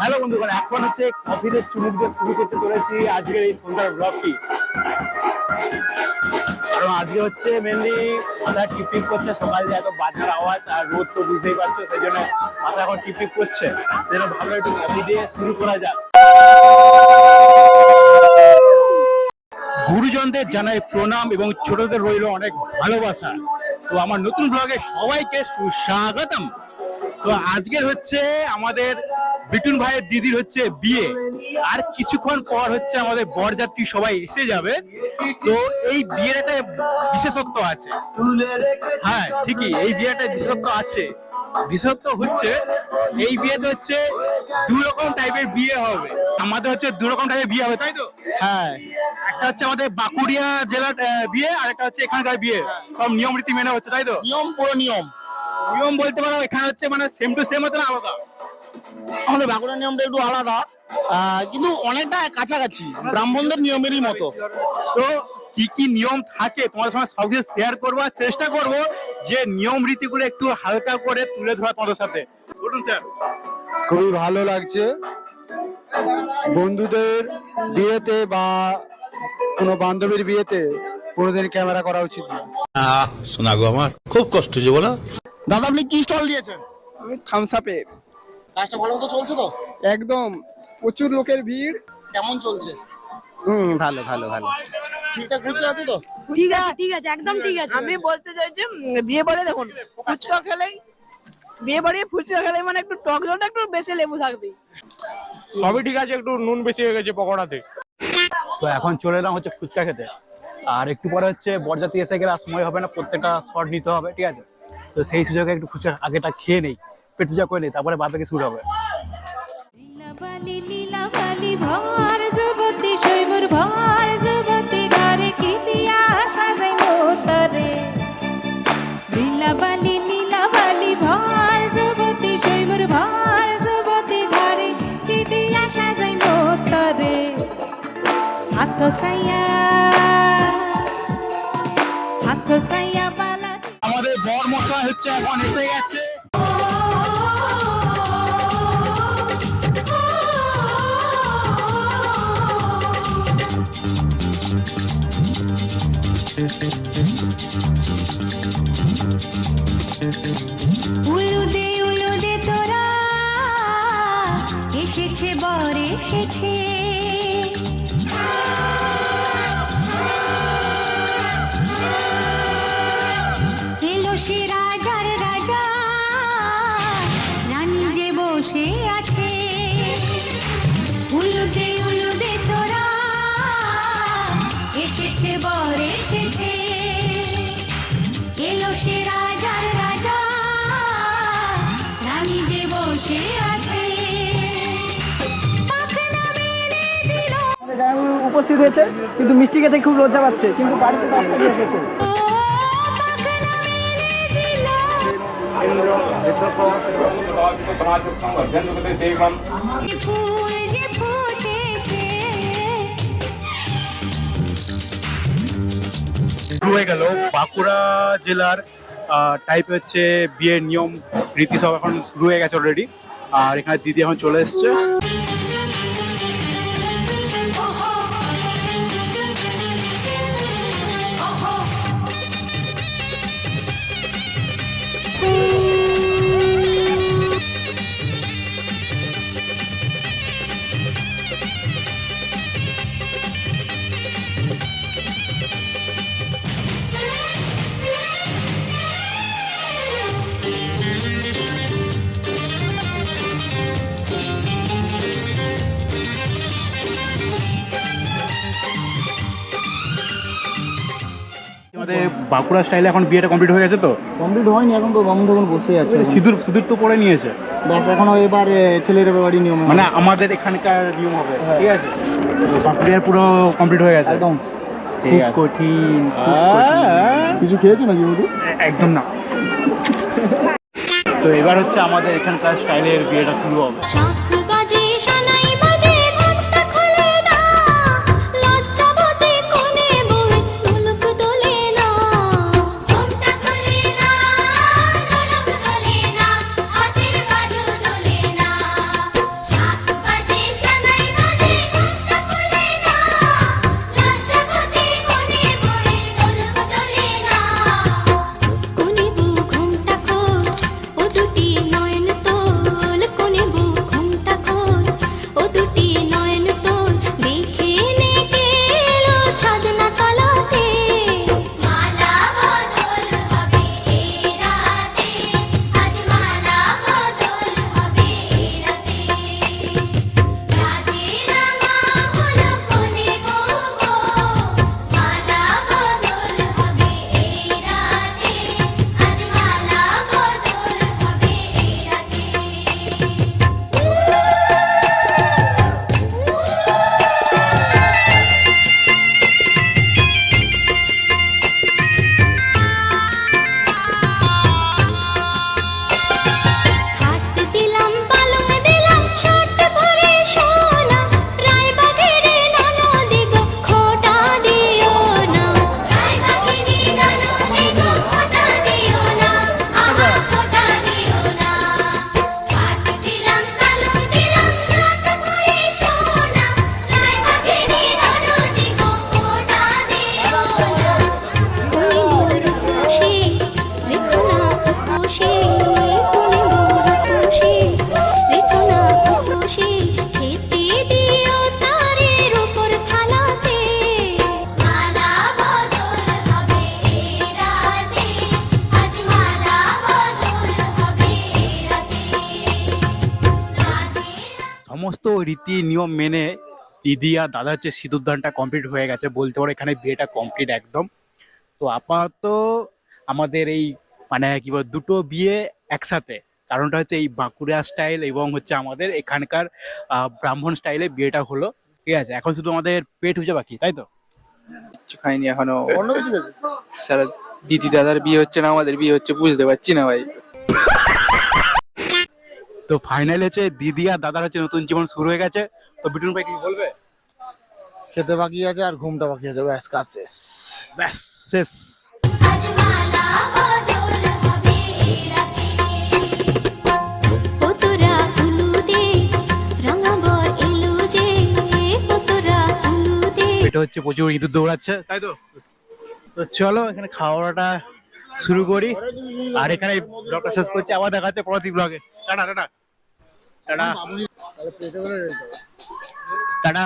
Hello বন্ধুগণ, এখন হচ্ছে কফিতে চুমুক দিয়ে শুরু করতে চলেছি আজকের এই সন্ধ্যার ব্লগটি কারণ আজকে হচ্ছে মেনলি মাথা টিপিক করছে, সকাল দিয়ে এত বাজার আওয়াজ আর রোদ তো বুঝতেই পারছ সেই জন্য মাথা এখন টিপিক করছে। যেন ভালো একটু কফি দিয়ে শুরু করা যাক। গুরুজনদের জানাই প্রণাম এবং ছোটদের রইল অনেক ভালোবাসা। তো আমার নতুন ব্লগে সবাইকে সুস্বাগতম। তো আজকের হচ্ছে আমাদের বিটুন ভাইয়ের দিদির হচ্ছে বিয়ে। আর কিছুক্ষণ পর হচ্ছে আমাদের বরযাত্রী সবাই এসে যাবে। তো এই বিয়ের একটা বিশেষত্ব আছে। হ্যাঁ ঠিকই এই বিয়েটা বিশেষত্ব আছে। বিশেষত্ব হচ্ছে এই বিয়েতে হচ্ছে দু রকম টাইপের বিয়ে হবে। আমাদের হচ্ছে দু রকম টাইপের বিয়ে হবে তাই তো? হ্যাঁ। একটা হচ্ছে আমাদের বাঁকুড়িয়া জেলার বিয়ে আর একটা হচ্ছে এখানকার বিয়ে। সব নিয়ম রীতি মেনে হচ্ছে তাই তো? নিয়ম পুরো নিয়ম। নিয়ম বলতে পারো এখানে হচ্ছে মানে সেম টু সেম হচ্ছে না আলাদা? আমাদের বাঁকুড়ার নিয়মটা একটু আলাদা। আহ, কিন্তু অনেকটা কাছাকাছি ব্রাহ্মণদের নিয়মেরই মতো। তো কি কি নিয়ম থাকে তোমাদের সঙ্গে সব কিছু শেয়ার করব আর চেষ্টা করব যে নিয়ম রীতিগুলো একটু হালকা করে তুলে ধরা তোমাদের সাথে। বলুন স্যার খুবই ভালো লাগছে। বন্ধুদের বিয়েতে বা কোনো বান্ধবীর বিয়েতে কোনোদিন ক্যামেরা করা উচিত না। আহ শোনা গো আমার। খুব কষ্ট যে বলো। দাদা আপনি কি স্টল দিয়েছেন? আমি থামস আপের কাজটা ভালো মতো চলছে তো? একদম। প্রচুর লোকের ভিড়। কেমন চলছে? হুম ভালো ভালো ভালো। ঠিকঠাক বুঝতে আছে তো? ঠিক আছে ঠিক আছে একদম ঠিক আছে। আমি বলতে চাইছি উম, বিয়ে বাড়ি দেখুন ফুচকা খেলেই বিয়ে বাড়ি ফুচকা খেলেই মানে একটু টক জলটা একটু বেশি লেবু থাকবে সবই ঠিক আছে একটু নুন বেশি হয়ে গেছে পকোড়াতে। তো এখন চলে এলাম হচ্ছে ফুচকা খেতে। আর একটু পরে হচ্ছে বরযাত্রী এসে গেলে আর সময় হবে না প্রত্যেকটা শট নিতে হবে ঠিক আছে? তো সেই সুযোগে একটু ফুচকা আগেটা খেয়ে নেই। পেট পূজা করে নেই তারপরে বাদ বাকি শুরু হবে। লীলাবালি লীলাবালি ভর যুবতী শৈবর ভর যুবতী এসেছে বর এসেছে। এলো সে রাজার রাজা। রানী যে বসে আছে উপস্থিত হয়েছে, কিন্তু মিষ্টি খেতে খুব লজ্জা পাচ্ছে, কিন্তু বাড়িতে হয়ে গেল বাঁকুড়া জেলার টাইপ হচ্ছে বিয়ের নিয়ম রীতি সব এখন শুরু হয়ে গেছে অলরেডি আর এখানে দিদি এখন চলে এসছে। বাঁকুড়া স্টাইলে এখন বিয়েটা কমপ্লিট হয়ে গেছে তো? কমপ্লিট হয়নি এখন তো বামুন তখন বসে আছে। এখন। সিঁদুর সিঁদুর তো পরে নিয়েছে। ব্যাস এখনও এবার ছেলের বাড়ি নিয়ম মানে আমাদের এখানকার নিয়ম হবে হ্যাঁ। ঠিক আছে? তো বাঁকুড়িয়ার পুরো কমপ্লিট হয়ে গেছে। একদম। খুব কঠিন কিছু খেয়েছো নাকি বধু একদম না। তো এবার হচ্ছে আমাদের এখানকার স্টাইলের বিয়েটা শুরু হবে। সমস্ত রীতি, নিয়ম মেনে দিদি আর দাদা হচ্ছে সিঁদুরদানটা কমপ্লিট হয়ে গেছে। বলতে পারো এখানে বিয়েটা কমপ্লিট একদম। তো আপাতত আমাদের এই মানে কি বল, দুটো বিয়ে একসাথে। কারণটা হচ্ছে এই বাঁকুড়া স্টাইল এবং হচ্ছে আমাদের এখানকার ব্রাহ্মণ স্টাইলে বিয়েটা হলো। ঠিক আছে, এখন শুধু আমাদের পেট হচ্ছে বাকি, তাই তো? কিছু খাইনি এখনও। অন্য কিছু গেছে দিদি দাদার বিয়ে হচ্ছে না, আমাদের বিয়ে হচ্ছে, বুঝতে পারছি না ভাই। তো ফাইনাল হচ্ছে দিদি আর দাদার হচ্ছে নতুন জীবন শুরু হয়ে গেছে। তো বিটুন ভাই কি বলবে? খেতে বাকি আছে আর ঘুমটা বাকি আছে। ব্যাস কাজ শেষ। ব্যাস শেষ। এটা হচ্ছে প্রচুর ইঁদুর দৌড়াচ্ছে। তাই তো? তো চলো এখানে খাওয়াটা শুরু করি। আর এখানে ব্লগটা শেষ করছি। আবার দেখা যাচ্ছে পরবর্তী ব্লগে টাটা টাটা। টাটা। টাটা।